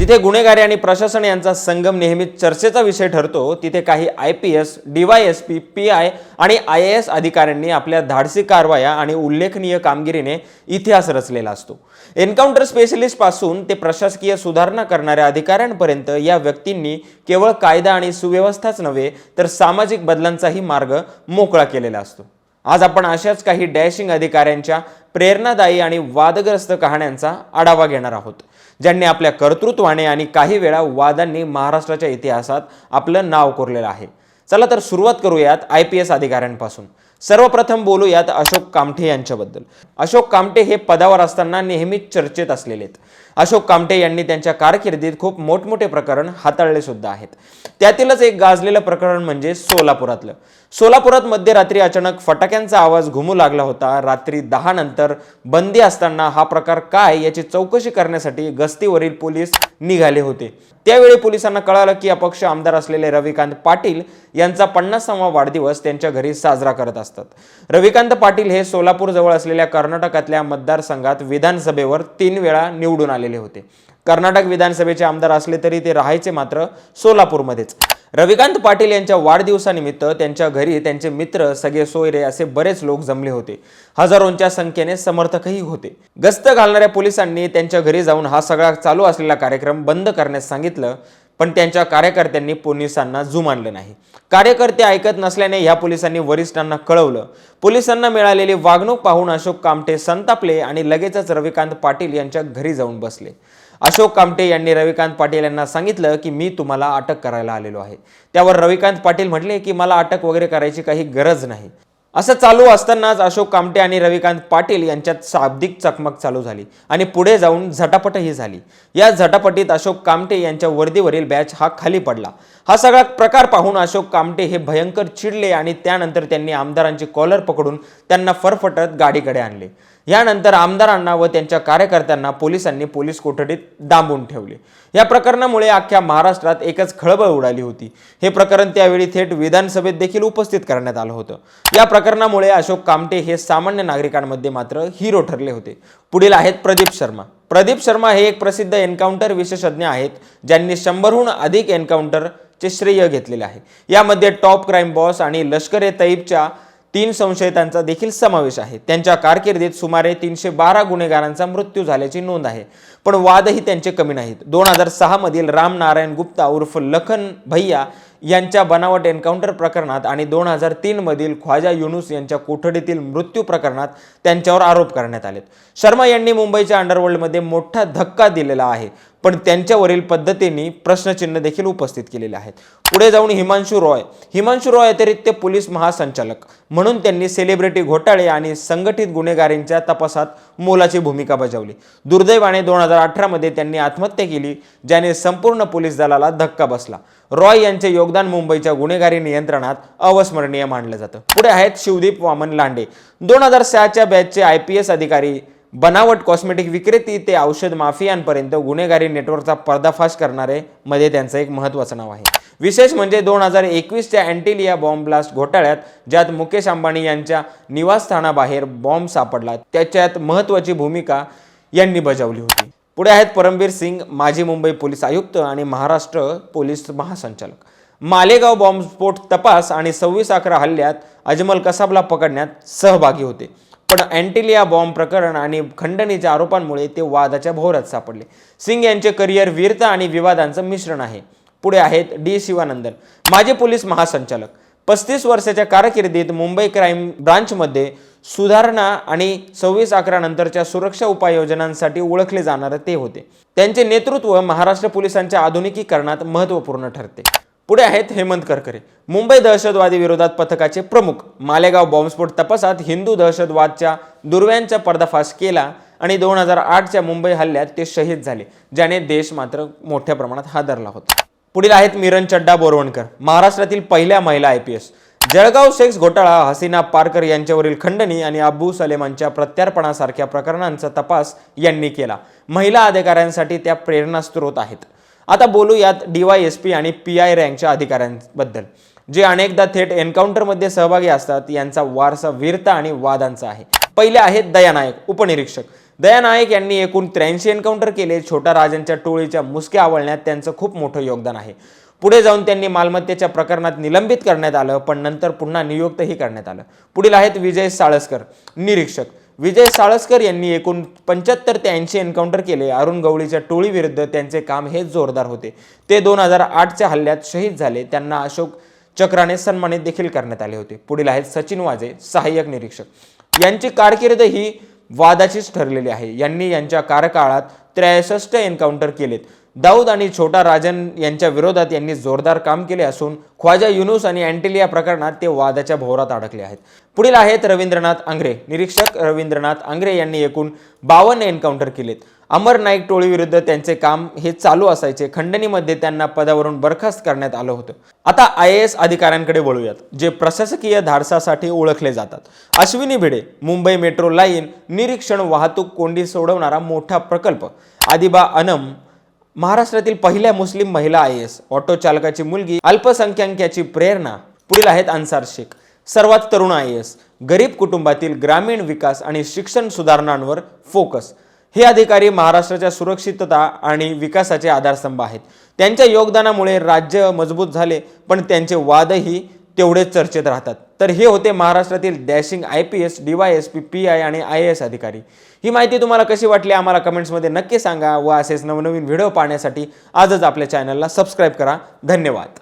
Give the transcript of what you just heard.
जिथे गुन्हेगारी आणि प्रशासन यांचा संगम नेहमीच चर्चेचा विषय ठरतो तिथे काही I P S D S P P I आणि आय ए एस अधिकाऱ्यांनी आपल्या धाडसी कारवाया आणि उल्लेखनीय कामगिरीने इतिहास रचलेला असतो. एन्काउंटर स्पेशलिस्टपासून ते प्रशासकीय सुधारणा करणाऱ्या अधिकाऱ्यांपर्यंत या व्यक्तींनी केवळ कायदा आणि सुव्यवस्थाच नव्हे तर सामाजिक बदलांचाही मार्ग मोकळा केलेला असतो. आज आपण अशाच काही डॅशिंग अधिकाऱ्यांच्या प्रेरणादायी आणि वादग्रस्त कहाण्यांचा आढावा घेणार आहोत. ज्यांनी आपल्या कर्तृत्वाने आणि काही वेळा वादांनी महाराष्ट्राच्या इतिहासात आपलं नाव कोरलेलं आहे. चला तर सुरुवात करूयात आय पी एस अधिकाऱ्यांपासून. सर्वप्रथम बोलूयात अशोक कामठे यांच्याबद्दल. अशोक कामठे हे पदावर असताना नेहमीच चर्चेत असलेले आहेत. अशोक कामठे यांनी त्यांच्या कारकिर्दीत खूप मोठमोठे प्रकरण हाताळले सुद्धा आहेत. त्यातीलच एक गाजलेलं प्रकरण म्हणजे सोलापुरातलं. सोलापुरात मध्यरात्री अचानक फटाक्यांचा आवाज घुमू लागला होता. रात्री दहा नंतर बंदी असताना हा प्रकार काय याची चौकशी करण्यासाठी गस्तीवरील पोलीस निघाले होते. त्यावेळी पोलिसांना कळालं की अपक्ष आमदार असलेले रविकांत पाटील यांचा पन्नासावा वाढदिवस त्यांच्या घरी साजरा करत असतात. रविकांत पाटील हे सोलापूरजवळ असलेल्या कर्नाटकातल्या मतदारसंघात विधानसभेवर तीन वेळा निवडून आलेले होते. कर्नाटक विधानसभेचे आमदार असले तरी ते राहायचे मात्र सोलापूरमध्येच. रविकांत पाटील यांच्या वाढदिवसानिमित्त त्यांच्या घरी त्यांचे मित्र सगळे सोयरे असे बरेच लोक जमले होते. हजारोंच्या संख्येने समर्थकही होते. गस्त घालणाऱ्या पोलिसांनी त्यांच्या घरी जाऊन हा सगळा चालू असलेला कार्यक्रम बंद करण्यास सांगितलं. पण त्यांच्या कार्यकर्त्यांनी पोलिसांना जुमानलं नाही. कार्यकर्ते ऐकत नसल्याने ह्या पोलिसांनी वरिष्ठांना कळवलं. पोलिसांना मिळालेली वागणूक पाहून अशोक कामटे संतापले आणि लगेचच रविकांत पाटील यांच्या घरी जाऊन बसले. अशोक कामटे यांनी रविकांत पाटील यांना सांगितलं की मी तुम्हाला अटक करायला आलेलो आहे. त्यावर रविकांत पाटील म्हटले की मला अटक वगैरे करायची काही गरज नाही. असं चालू असतानाच अशोक कामटे आणि रविकांत पाटील यांच्यात शाब्दिक चकमक चालू झाली आणि पुढे जाऊन झटापटही झाली. या झटापटीत अशोक कामटे यांच्या वर्दीवरील बॅच हा खाली पडला. हा सगळा प्रकार पाहून अशोक कामटे हे भयंकर चिडले आणि त्यानंतर त्यांनी आमदारांची कॉलर पकडून त्यांना फरफटत गाडीकडे आणले. यानंतर आमदारांना व त्यांच्या कार्यकर्त्यांना पोलिसांनी पोलीस कोठडीत डांबून ठेवले. या प्रकरणामुळे अख्ख्या महाराष्ट्रात एकच खळबळ उडाली होती. हे प्रकरण त्यावेळी थेट विधानसभेत देखील उपस्थित करण्यात आलं होतं. या प्रकरणामुळे अशोक कामटे हे सामान्य नागरिकांमध्ये मात्र हिरो ठरले होते. पुढील आहेत प्रदीप शर्मा. प्रदीप शर्मा हे एक प्रसिद्ध एन्काउंटर विशेषज्ञ आहेत ज्यांनी शंभरहून अधिक एन्काउंटरचे श्रेय घेतलेले आहे. यामध्ये टॉप क्राईम बॉस आणि लष्कर ए तैबच्या तीन संशयितांचा देखील समावेश आहे. त्यांच्या कारकिर्दीत सुमारे तीनशे बारा गुन्हेगारांचा मृत्यू झाल्याची नोंद आहे. पण वादही त्यांचे कमी नाहीत. दोन हजार सहामधील राम नारायण गुप्ता उर्फ लखन भैया यांच्या बनावट एन्काउंटर प्रकरणात आणि दोन हजार तीनमधील ख्वाजा युनुस यांच्या कोठडीतील मृत्यू प्रकरणात त्यांच्यावर आरोप करण्यात आलेत. शर्मा यांनी मुंबईच्या अंडरवर्ल्डमध्ये मोठा धक्का दिलेला आहे. पण त्यांच्यावरील पद्धतीने प्रश्नचिन्ह देखील उपस्थित केलेले आहेत. पुढे जाऊन हिमांशू रॉय. हिमांशू रॉय अतिरिक्त पोलीस महासंचालक. म्हणून त्यांनी सेलिब्रिटी घोटाळे आणि संघटित गुन्हेगारींच्या तपासात मोलाची भूमिका बजावली. दुर्दैवाने दोन हजार अठरामध्ये त्यांनी आत्महत्या केली ज्याने संपूर्ण पोलीस दलाला धक्का बसला. रॉय यांचे योगदान मुंबईच्या गुन्हेगारी नियंत्रणात अविस्मरणीय मानलं जातं. पुढे आहेत शिवदीप वामन लांडे. दोन हजार सहाच्या बॅचचे आय पी एस अधिकारी बनावट कॉस्मेटिक विक्रेती ते औषध माफियांपर्यंत गुन्हेगारी नेटवर्कचा पर्दाफाश करणारे मध्ये त्यांचं एक महत्त्वाचं नाव आहे. विशेष म्हणजे दोन हजार एकवीसच्या अँटिलिया बॉम्ब ब्लास्ट घोटाळ्यात ज्यात मुकेश अंबानी यांच्या निवासस्थानाबाहेर बॉम्ब सापडला. त्याच्यात महत्त्वाची भूमिका यांनी बजावली होती. पुढे आहेत परमबीर सिंग माजी मुंबई पोलीस आयुक्त आणि महाराष्ट्र पोलीस महासंचालक. मालेगाव बॉम्बस्फोट तपास आणि सव्वीस अकरा हल्ल्यात अजमल कसाबला पकडण्यात सहभागी होते. पण अँटिलिया बॉम्ब प्रकरण आणि खंडणीच्या आरोपांमुळे ते वादाच्या भोवऱ्यात सापडले. सिंग यांचे करिअर वीरता आणि विवादांचं मिश्रण आहे. पुढे आहेत डी शिवानंदन माजी पोलीस महासंचालक. पस्तीस वर्षाच्या कारकिर्दीत मुंबई क्राईम ब्रांचमध्ये सुधारणा आणि सव्वीस अकरा नंतरच्या सुरक्षा उपाययोजनांसाठी ओळखले जाणारे ते होते. त्यांचे नेतृत्व महाराष्ट्र पोलिसांच्या आधुनिकीकरणात महत्त्वपूर्ण ठरते. पुढे आहेत हेमंत करकरे. मुंबई दहशतवादी विरोधात पथकाचे प्रमुख. मालेगाव बॉम्बस्फोट तपासात हिंदू दहशतवादच्या दुर्व्यांचा पर्दाफाश केला आणि दोन हजार आठच्या मुंबई हल्ल्यात ते शहीद झाले ज्याने देश मात्र मोठ्या प्रमाणात हादरला होता. पुढील आहेत मिरन चड्डा बोरवणकर महाराष्ट्रातील पहिल्या महिला I P S. Jalgaon sex घोटाळा हसीना पारकर यांच्यावरील खंडणी आणि अब्बू सलेमानच्या प्रत्यार्पणासारख्या प्रकरणांचा तपास यांनी केला. महिला अधिकाऱ्यांसाठी त्या प्रेरणास्त्रोत आहेत. आता बोलू यात डी वाय एस पी आणि पी आय रँकच्या अधिकाऱ्यांबद्दल जे अनेकदा थेट एन्काउंटरमध्ये सहभागी असतात यांचा वारसा वीरता आणि वादांचा आहे. पहिले आहेत दयानायक उपनिरीक्षक. दयानायक यांनी एकूण त्र्याऐंशी एन्काउंटर केले छोटा राजांच्या टोळीच्या मुसक्या आवळण्यात त्यांचं खूप मोठं योगदान आहे. पुढे जाऊन त्यांनी मालमत्तेच्या प्रकरणात निलंबित करण्यात आलं पण नंतर पुन्हा नियुक्तही करण्यात आलं. पुढील आहेत विजय साळसकर निरीक्षक. विजय साळसकर यांनी एकूण पंच्याहत्तर ते ऐंशी एन्काउंटर केले. अरुण गवळीच्या टोळीविरुद्ध त्यांचे काम हेच जोरदार होते. ते दोन हजार आठच्या हल्ल्यात शहीद झाले. त्यांना अशोक चक्राने सन्मानित देखील करण्यात आले होते. पुढील आहेत सचिन वाजे सहाय्यक निरीक्षक. यांची कारकीर्द ही वादाचीच ठरलेली आहे. यांनी यांच्या कार्यकाळात त्रेसष्ट एन्काउंटर केलेत. दाऊद आणि छोटा राजन यांच्या विरोधात यांनी जोरदार काम केले असून ख्वाजा युनुस आणि अँटेलिया प्रकरणात ते वादाच्या भोवरात अडकले आहेत. पुढील आहेत रवींद्रनाथ आंग्रे. निरीक्षक रवींद्रनाथ आंग्रे यांनी एकूण बावन्न एन्काउंटर केलेत. अमर नाईक टोळीविरुद्ध त्यांचे काम हे चालू असायचे. खंडणीमध्ये त्यांना पदावरून बरखास्त करण्यात आलं होतं. आता आय एस अधिकाऱ्यांकडे वळूयात जे प्रशासकीय धाडसासाठी ओळखले जातात. अश्विनी भिडे मुंबई मेट्रो लाईन निरीक्षण वाहतूक कोंडी सोडवणारा मोठा प्रकल्प आदिबा अनम महाराष्ट्रातील पहिल्या मुस्लिम महिला आय एस ऑटो चालकाची मुलगी अल्पसंख्याकाची प्रेरणा पुढील आहेत अन्सार शेख. सर्वात तरुण आय एस गरीब कुटुंबातील ग्रामीण विकास आणि शिक्षण सुधारणांवर फोकस. हे अधिकारी महाराष्ट्राच्या सुरक्षितता आणि विकासाचे आधारस्तंभ आहेत. त्यांच्या योगदानामुळे राज्य मजबूत झाले पण त्यांचे वादही तेवढेच चर्चेत राहतात. तर हे होते महाराष्ट्रातील dashing I P S D Y S P P I आणि आय एस अधिकारी. ही माहिती तुम्हाला कशी वाटली आम्हाला कमेंट्समध्ये नक्की सांगा व असेच नवनवीन व्हिडिओ पाहण्यासाठी आजच आपल्या चॅनलला सबस्क्राईब करा. धन्यवाद.